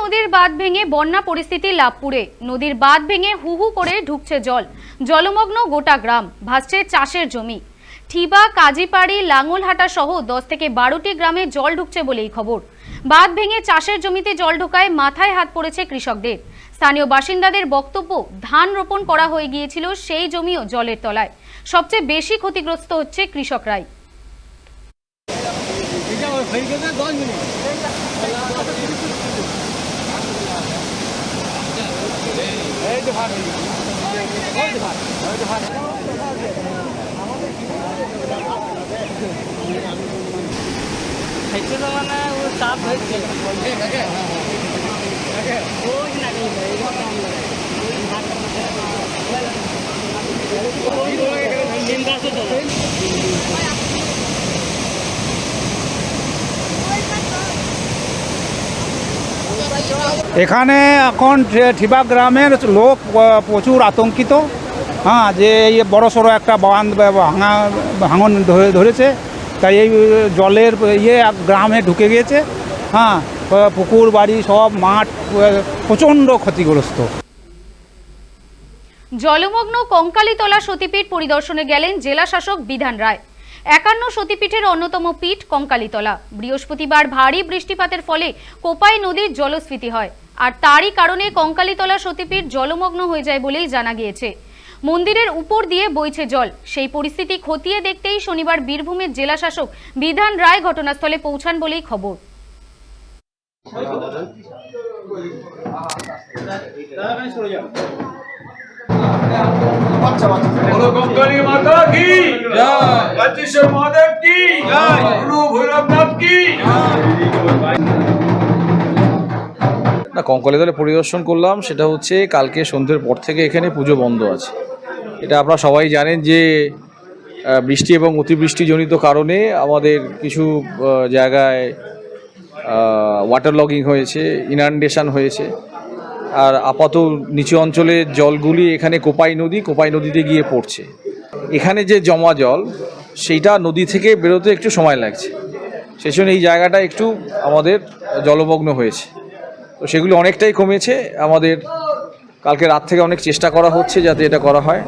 নদীর বাঁধ ভেঙে বন্যা পরিস্থিতি লাভপুরে। নদীর বাঁধ ভেঙে হু হু করে ঢুকছে জল। জলমগ্ন গোটা গ্রাম, ভাসছে চাষের জমি। ঠিবা, কাজীপাড়ি লাঙ্গলহাটা সহ দশ থেকে বারোটি গ্রামে জল ঢুকছে বলেই খবর। বাঁধ ভেঙে চাষের জমিতে জল ঢোকায় মাথায় হাত পড়েছে কৃষকদের। স্থানীয় বাসিন্দাদের বক্তব্য, ধান রোপণ করা হয়ে গিয়েছিল সেই জমিও জলের তলায়। সবচেয়ে বেশি ক্ষতিগ্রস্ত হচ্ছে কৃষকরাই। খাইতে তো মানে ও চাপ হয়েছে ওই না নিম এখানে এখন ঠিবা গ্রামের লোক প্রচুর আতঙ্কিত। হ্যাঁ যে এই বড় সড়ো একটা বাঁধ ভাঙা, ভাঙন ধরেছে। তাই এই জলের ইয়ে গ্রামে ঢুকে গিয়েছে। হ্যাঁ পুকুর, বাড়ি সব, মাঠ প্রচণ্ড ক্ষতিগ্রস্ত। জলমগ্ন কঙ্কালীতলা সতীপীঠ পরিদর্শনে গেলেন জেলা শাসক বিধান রায়। একান্ন সতীপীঠের অন্যতম পীঠ কঙ্কালীতলা। বৃহস্পতিবার ভারী বৃষ্টিপাতের ফলে কোপাই নদীর জলস্ফীতি হয়। আর তারই কারণে কঙ্কালীতলা সতীপীঠ জলমগ্ন হয়ে যায় বলেই জানা গিয়েছে। মন্দিরের উপর দিয়ে বইছে জল। সেই পরিস্থিতি খতিয়ে দেখতেই শনিবার বীরভূমের জেলাশাসক বিধান রায় ঘটনাস্থলে পৌঁছান বলেই খবর। মাতা, কি? বাচেশ্বর কি? গুরু ভৈরবনাথ কি? না কঙ্কালীতলে পরিদর্শন করলাম সেটা হচ্ছে কালকে সন্ধ্যের পর থেকে এখানে পুজো বন্ধ আছে। এটা আপনারা সবাই জানেন যে বৃষ্টি এবং অতিবৃষ্টিজনিত কারণে আমাদের কিছু জায়গায় ওয়াটার লগিং হয়েছে ইনান্ডেশন হয়েছে। আর আপাত নিচু অঞ্চলের জলগুলি এখানে কোপাই নদী কোপাই নদীতে গিয়ে পড়ছে। এখানে যে জমা জল সেইটা নদী থেকে বেরোতে একটু সময় লাগছে। সেই জন্য এই জায়গাটা একটু আমাদের জলমগ্ন হয়েছে। তো সেগুলি অনেকটাই কমেছে। আমাদের কালকে রাত থেকে অনেক চেষ্টা করা হচ্ছে যাতে এটা করা হয়।